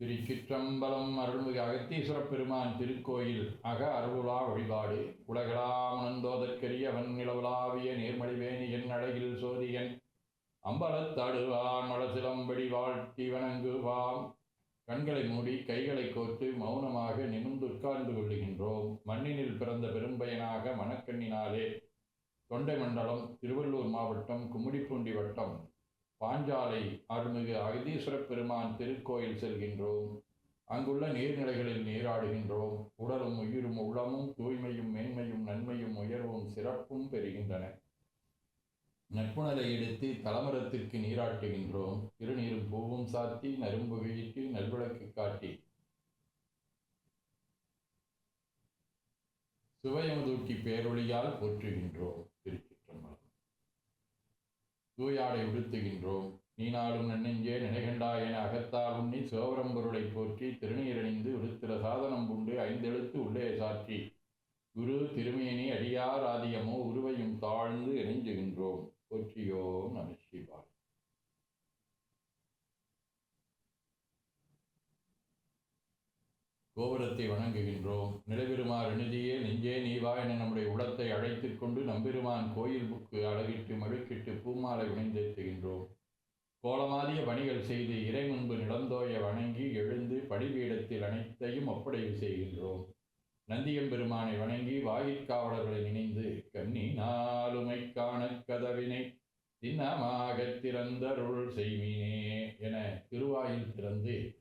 திருச்சிற்றம்பலம் அருள்மிகு அகத்தீஸ்வர பெருமான் திருக்கோயில் அக அருளுலா வழிபாடு. உலகளாமனந்தோதற்கரியவன் நிலவுலாவிய நேர்மடிவேணி என் அழகில் சோதியன் அம்பலத்தடுவான் மலசிலம்படி வாழ்த்தி வணங்குவாம். கண்களை மூடி கைகளை கோர்த்து மௌனமாக நிமிர்ந்து உட்கார்ந்து கொள்ளுகின்றோம். மண்ணினில் பிறந்த பெரும்பயனாக மணக்கண்ணினாலே. தொண்டை மண்டலம் திருவள்ளூர் மாவட்டம் கும்மிடிப்பூண்டி வட்டம் பாஞ்சாலை அருள்மிகு அகதீஸ்வர பெருமான் திருக்கோயில் செல்கின்றோம். அங்குள்ள நீர்நிலைகளில் நீராடுகின்றோம். உடலும் உயிரும் உள்ளமும் தூய்மையும் மேன்மையும் நன்மையும் உயர்வும் சிறப்பும் பெறுகின்றன. நட்புணரை எடுத்து தலமரத்திற்கு நீராட்டுகின்றோம். திருநீரும் பூவும் சாத்தி நரும்புகையிட்டு நல்விளக்கு காட்டி. சுவையமுதூட்டி பேரொழியால் போற்றுகின்றோம். திருச்சி தூயாடை உடுத்துகின்றோம். நீனாலும் நன்னெஞ்சே நினைகண்டா என அகத்தால் உண்ணி சிவபரம்பொருளை போற்றி திருநீரணிந்து உடுத்திர சாதனம் உண்டு ஐந்தெழுத்து உள்ளே சாற்றி. குரு திருமேனி அடியார் ஆதியமோ உருவையும் தாழ்ந்து இணைஞ்சுகின்றோம். போற்றியோம் நம சிவாய். கோபுரத்தை வணங்குகின்றோம். நிலவிருமாறு நிதியே நெஞ்சே நீவா என நம்முடைய உளத்தை அழைத்துக் கொண்டு நம்பெருமான் கோயில் புக்கு அழகிட்டு மழுக்கிட்டு பூமாலை வினைந்தேத்துகின்றோம் கோலமாதிய பணிகள் செய்து இறை முன்பு நிலந்தோய வணங்கி எழுந்து படிபீடத்தில் அனைத்தையும் ஒப்படைவு செய்கின்றோம். நந்தியம்பெருமானை வணங்கி வாயிற்காவலர்களை நினைந்து கண்ணி நாளுமை காண கதவினை திண்ணமாகத் திறந்தருள் செய்வினே என திருவாயில் திறந்து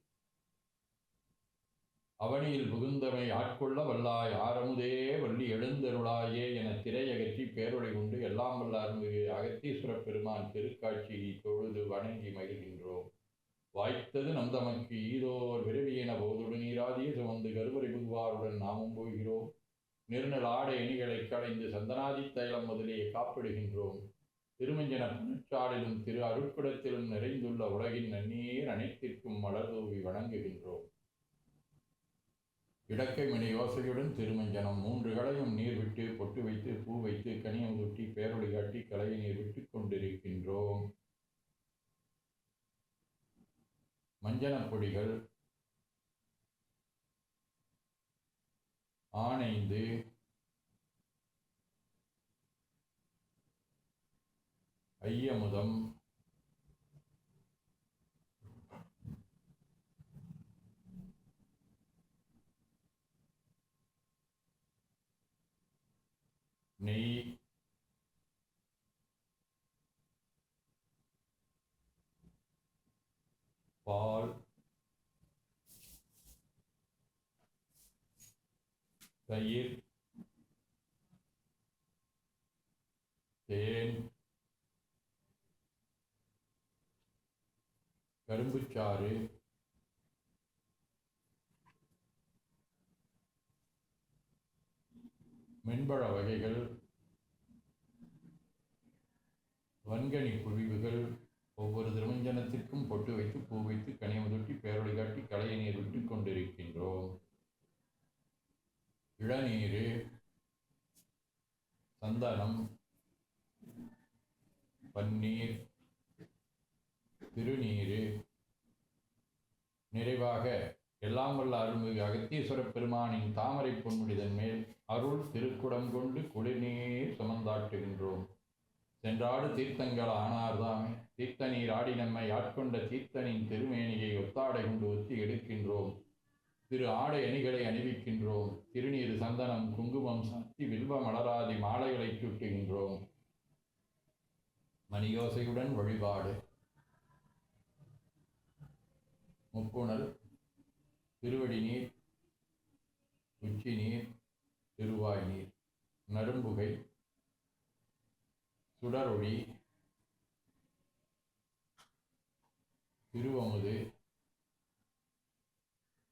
அவனியில் புகுந்தமை ஆட்கொள்ள வல்லாய் ஆரமுதே வள்ளி எழுந்தருளாயே என திரையகற்றி பேரொழி கொண்டு எல்லாம் வல்ல அருள்மிகு அகத்தீஸ்வர பெருமான் திருக்காட்சியை தொழுது வணங்கி மகிழ்கின்றோம். வாய்த்தது நம் தமக்கு ஈதோர் விரவியன போதுடன் நீராதிய சுமந்து கருவறை புகுவாருடன் நாமும் போகிறோம். நிர்நல் ஆடை அணிகளை களைந்து சந்தனாதி தைலம் முதலே காப்பிடுகின்றோம். திருமஞ்சன புனச்சாடிலும் திரு அருட்குடத்திலும் நிறைந்துள்ள உலகின் நன்னீர் அனைத்திற்கும் மலர் தூவி வணங்குகின்றோம். இடக்கை மணி யோசையுடன் திருமஞ்சனம். மூன்று களையும் நீர் விட்டு பொட்டு வைத்து பூ வைத்து கனியம் தொட்டி பேரொழி காட்டி கலையை நீர் விட்டு கொண்டிருக்கின்றோம். மஞ்சனப் பொடிகள் ஆனைந்து ஐயமுதம் நெய் பால் தயிர் தேன் கரும்புச்சாறு மென்பழ வகைகள் வன்கனி குழிவுகள் ஒவ்வொரு திருமஞ்சனத்திற்கும் பொட்டு வைத்து பூ வைத்து கனியமுதொட்டி பேரொழி காட்டி களைய நீர் விட்டு கொண்டிருக்கின்றோம். இளநீர் சந்தனம் பன்னீர் திருநீர் நிறைவாக எல்லாம் வல்ல அருள்மிகு அகத்தீஸ்வர பெருமானின் தாமரை பொன்முடிதன் மேல் அருள் திருக்குடம் கொண்டு குளிர்நீர் சுமந்தாட்டுகின்றோம் சென்றாடு தீர்த்தங்கள் ஆனார்தாமே. தீர்த்த நீர் ஆடி நம்மை ஆட்கொண்ட தீர்த்தனின் திருமேனியை ஒத்தாடை கொண்டு ஒத்தி எடுக்கின்றோம். திரு ஆடை அணிகளை அணிவிக்கின்றோம். திருநீர் சந்தனம் குங்குமம் சக்தி வில்வ மலராதி மாலைகளை சுட்டுகின்றோம். மணியோசையுடன் வழிபாடு. முப்புணர் திருவடி நீர் உச்சி நீர் திருவாய் நீர். நரும்புகை சுடரொளி திருவமுது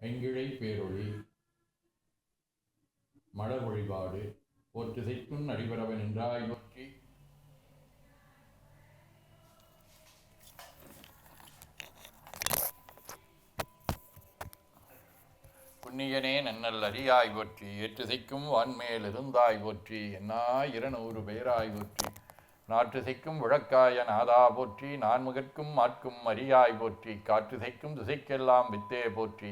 ஐங்கிழை பேரொளி மலர் வழிபாடு போற்றிசைக்கும் அடிபரவன் என்றாய் நோக்கி. புண்ணியனே நன்னல் அறியாய் போற்றி ஏற்றுசைக்கும் வான்மேல் இருந்தாய் போற்றி என்னா இருநூறு பெயராய் போற்றி. நாற்றுசைக்கும் விளக்காய நாதா போற்றி நான்முகற்கும் மாற்கும் அரியாய் போற்றி காற்றுசைக்கும் திசைக்கெல்லாம் வித்தே போற்றி.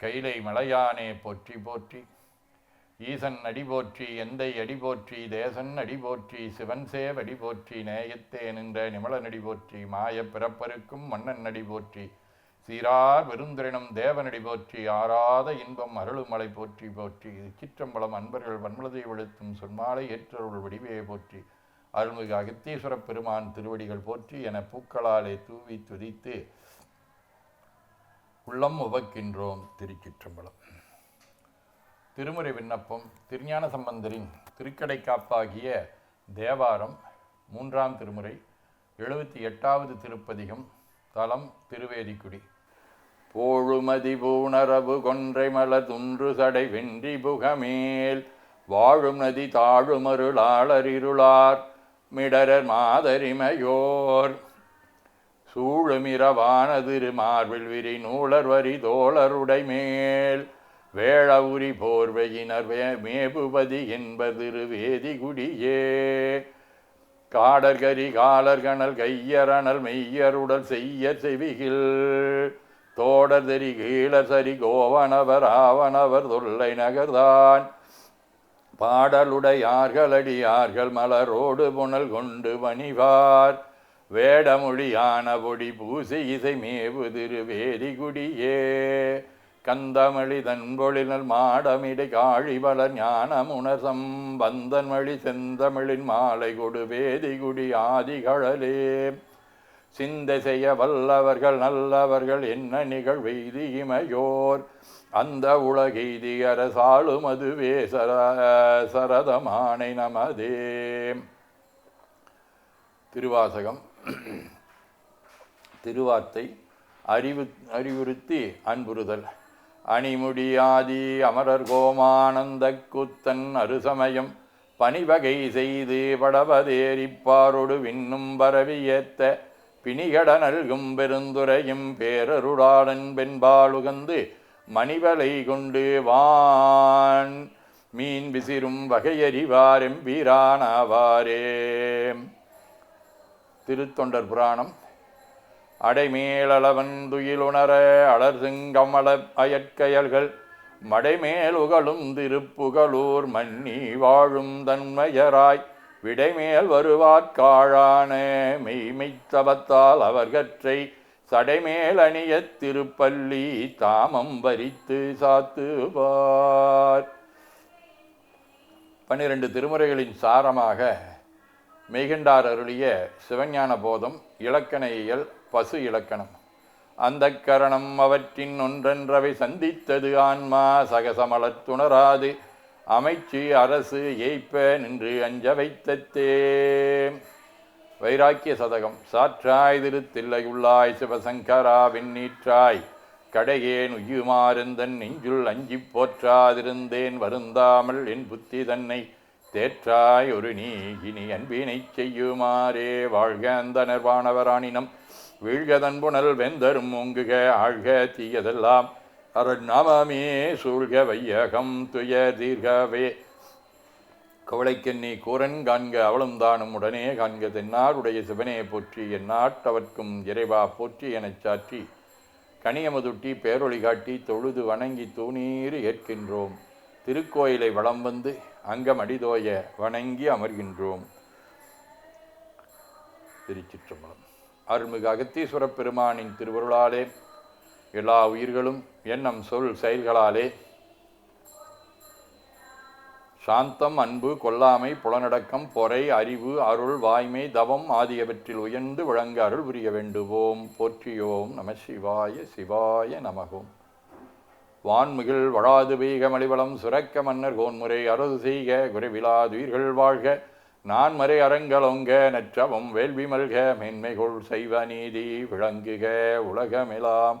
கைலை மலையானே போற்றி போற்றி. ஈசன் அடி போற்றி எந்தை அடி போற்றி தேசன் அடி போற்றி சிவன் சேவ் அடி போற்றி நேயத்தே நின்ற நிமலன் அடி போற்றி மாய பிறப்பருக்கும் மன்னன் அடி போற்றி. சீரார் பெருந்திரினம் தேவனடி போற்றி ஆறாத இன்பம் அருளுமலை போற்றி போற்றி சிற்றம்பலம் அன்பர்கள் வன்மலதை வெளுத்தும் சொன்மாலை ஏற்றருள் வடிவையை போற்றி அருள்மிகு அகத்தீஸ்வர பெருமான் திருவடிகள் போற்றி என பூக்களாலே தூவி துதித்து உள்ளம் உவக்கின்றோம் திருச்சிற்றம்பலம். திருமுறை விண்ணப்பம் திருஞான சம்பந்தரின் திருக்கடை காப்பாகிய தேவாரம் மூன்றாம் திருமுறை எழுபத்தி எட்டாவது திருப்பதிகம் தலம் திருவேதிக்குடி. போழுமதி பூணரவு கொன்றை மலர் துன்று சடை வென்றி புகமேல். வாழும் நதி தாழுமருளாளரிருளார் மிடரர் மாதரிமையோர். சூழுமிரவானதிரு மார்பில் விரி நூலர் வரி தோழருடை மேல் வேளவுரி போர்வையினர் மேபுபதி என்பதிரு வேதிகுடியே காடர்கரி காலர்கணல் கையரணல் மெய்யருடல் செய்ய செவிகில். தோடர் தெரி கீழர் சரி கோவனவர் ஆவனவர் தொல்லை நகர்தான். பாடலுடையார்களடியார்கள் மலரோடு புனல் கொண்டு பணிவார் வேடமொழியான பொடி பூசி இசை மேவு திருவேரிகுடியே கந்தமளி தன்பொழினல் மாடமிடை காழிபலர் ஞானமுணர் சம்பந்தன் மொழி செந்தமிழின் மாலை கொடு வேதிகுடி ஆதிகழலே. சிந்தை செய்ய வல்லவர்கள் நல்லவர்கள் என்ன நிகழ்வெய்தி இமையோர் அந்த உலகெய்தி அரசாளும் அதுவே சர சரதமானை நமதே. திருவாசகம் திருவார்த்தை அறிவு அறிவுறுத்தி அன்புறுதல். அணிமுடியாதி அமரர் கோமானந்த குத்தன் அருசமயம். பணிவகை செய்து படவதேரிப்பாரொடு விண்ணும் பரவியேத்த பிணிகட நல்கும் பெருந்துரையும் பேரருளாளன் பெண்பாலுகந்து மணிவலை கொண்டு வான். மீன் விசிறும் வகையறிவாரெம் வீரானாவாரே. திருத்தொண்டர் புராணம். அடைமேலளவன் துயிலுணர அலர் செங்கமல அயற்கயல்கள் மடைமேல் உகழும் திருப்புகழூர் மன்னி வாழும் தன்மையராய் விடைமேல் வருவார்காழானே மெய்மைத்தவத்தால் அவர்கற்றை சடைமேல் அணிய திருப்பள்ளி தாமம் வரித்து சாத்துவார். பன்னிரண்டு திருமுறைகளின் சாரமாக மெய்கண்டார் அருளிய சிவஞான போதம் இலக்கண இயல் பசு இலக்கணம். அந்த கரணம் அவற்றின் ஒன்றென்றவை சந்தித்தது ஆன்மா சகசமலத் துணராது அமைச்சு அரசு ஏய்ப்ப நின்று அஞ்ச வைத்தத்தே. வைராக்கிய சதகம் சாற்றாய் திருத்தில்லையுள்ளாய் சிவசங்கரா விண்ணீற்றாய். கடையேன் உய்யுமாறுந்தன் நெஞ்சுள் அஞ்சிப் போற்றாதிருந்தேன் வருந்தாமல் என் புத்தி தன்னை தேற்றாய் ஒரு நீ இனி அன்பினைச் செய்யுமாறே. வாழ்க அந்த நிர்வாணவராணினம் வீழ்கதன் புனல் வெந்தரும் ஓங்குக ஆழ்க தீயதெல்லாம். அருணாமே சூழ்க வையகம் துய தீர்கவே. கவலைக்கென்னி கூரன் காண்க அவளும் தானும் உடனே காண்க தென்னாடுடைய சிவனே போற்றி எந்நாட்டவர்க்கும் இறைவா போற்றி எனச் சாற்றி. கனியமதுட்டி பேரொழி காட்டி தொழுது வணங்கி தூணீர் ஏற்கின்றோம். திருக்கோயிலை வளம் வந்து அங்கமடிதோய வணங்கி அமர்கின்றோம். திருச்சிற்றம்பலம். அருள்மிகு அகத்தீஸ்வரப் பெருமானின் திருவருளாலே எல்லா உயிர்களும் எண்ணம் சொல் செயல்களாலே. சாந்தம் அன்பு கொல்லாமை புலனடக்கம் பொறை அறிவு அருள் வாய்மை தவம் ஆகியவற்றில் உயர்ந்து விளங்க அருள் புரிய வேண்டுவோம். போற்றியோம் நம சிவாய சிவாய நமகோம். வான்மிகில் வழாது பெய்க மலிவளம் சுரக்க மன்னர் கோன்முறை அறுது செய்க குறைவிலாதுயிர்கள் வாழ்க. நான் மறை அரங்கலொங்க நற்றவம் வேள்வி மல்க மென்மைகொள் செய்வ நீதி விளங்குக உலகமெலாம்.